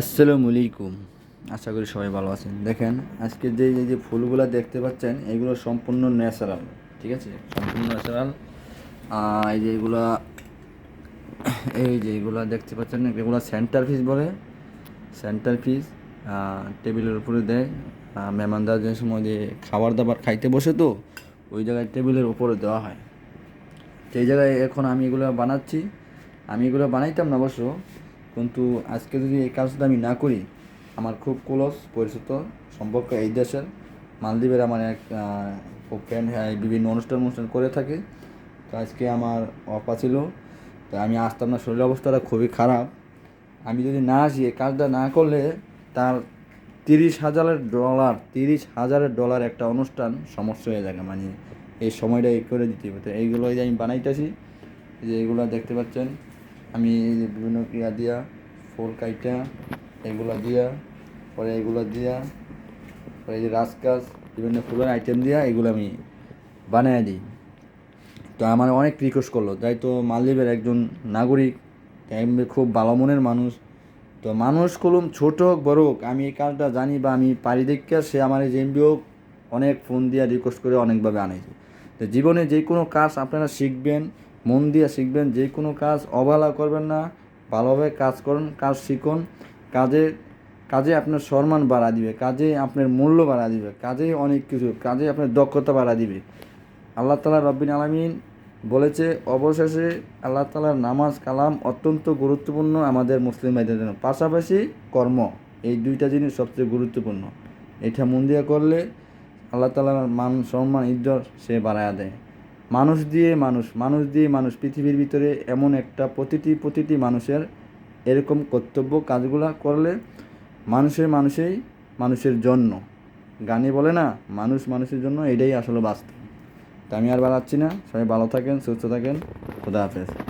আসসালামু আলাইকুম। আশা করি সবাই ভালো আছেন। দেখেন, আজকে যে এই যে ফুলগুলো দেখতে পাচ্ছেন, এগুলো সম্পূর্ণ ন্যাচারাল, ঠিক আছে? সম্পূর্ণ ন্যাচারাল। এই যে এগুলা, এই যে এগুলা দেখতে পাচ্ছেন, এগুলো সেন্টার পিস বলে। সেন্টার পিস টেবিলের উপরে দেয়। মেহমানদার যে সময় যে খাবার দাবার খাইতে বসে তো, ওই জায়গায় টেবিলের উপরে দেওয়া হয়। সেই জায়গায় এখন আমি এগুলো বানাচ্ছি। আমি এগুলো বানাইতাম না অবশ্য কিন্তু আজকে যদি এই কাজটা আমি না করি, আমার খুব ক্লোজ পরিচিত সম্পর্ক এই দেশের। মালদ্বীপের আমার এক ফ্রেন্ড বিভিন্ন অনুষ্ঠান অনুষ্ঠান করে থাকে। তো আজকে আমার অফা ছিল, তো আমি আসতাম না, শরীর অবস্থাটা খুবই খারাপ। আমি যদি না আসি, এই কাজটা না করলে তার তিরিশ হাজারের ডলার তিরিশ হাজারের ডলার একটা অনুষ্ঠান সমস্যা হয়ে যাবে মানে এই সময়টা এই করে দিতে হবে। তো এইগুলো আমি বানাইতেছি যে এগুলো দেখতে পাচ্ছেন, আমি বিভিন্ন ক্রিয়া দিয়া ফুল কাইটা, এগুলা দিয়া, পরে এগুলো দিয়া, পরে যে রাজকাজ বিভিন্ন ফুলের আইটেম দিয়া এগুলো আমি বানিয়ে দিই। তো আমার অনেক রিকোয়েস্ট করল। তাই তো মালদ্বীপের একজন নাগরিক খুব ভালো মনের মানুষ। তো মানুষ কলম ছোট হোক, বড় হোক, আমি এই কাজটা জানি বা আমি পারি দেখে সে আমার এই এমবিও অনেক ফোন দিয়ে রিকোয়েস্ট করে অনেকভাবে আনাইছে। তো জীবনে যে কোনো কাজ আপনারা শিখবেন, মন দিয়ে শিখবেন, যে কোনো কাজ অবহেলা করবেন না। ভালোভাবে কাজ করুন, কাজ শিখুন, কাজে কাজে আপনার সম্মান বাড়া দিবে, কাজে আপনার মূল্য বাড়া দিবে, কাজে অনেক কিছু, কাজে আপনার দক্ষতা বাড়া দিবে। আল্লাহ তালা রব্বিন আলমিন বলেছে, অবশেষে আল্লাহ তালার নামাজ, কালাম অত্যন্ত গুরুত্বপূর্ণ আমাদের মুসলিম ভাইদের জন্য। পাশাপাশি কর্ম, এই দুইটা জিনিস সবচেয়ে গুরুত্বপূর্ণ। এটা মন করলে আল্লাহ তালার মান, সম্মান, ইজ্জত সে বাড়ায়া দেয়। মানুষ দিয়ে মানুষ মানুষ দিয়ে মানুষ, পৃথিবীর ভিতরে এমন একটা প্রতিটি প্রতিটি মানুষের এরকম কর্তব্য কাজগুলো করলে মানুষের মানুষেই মানুষের জন্য। গানে বলে না, মানুষ মানুষের জন্য এটাই আসলে বাস্তব। তা আমি আর বাড়াচ্ছি না। সবাই ভালো থাকেন, সুস্থ থাকেন। খুদা হাফেজ।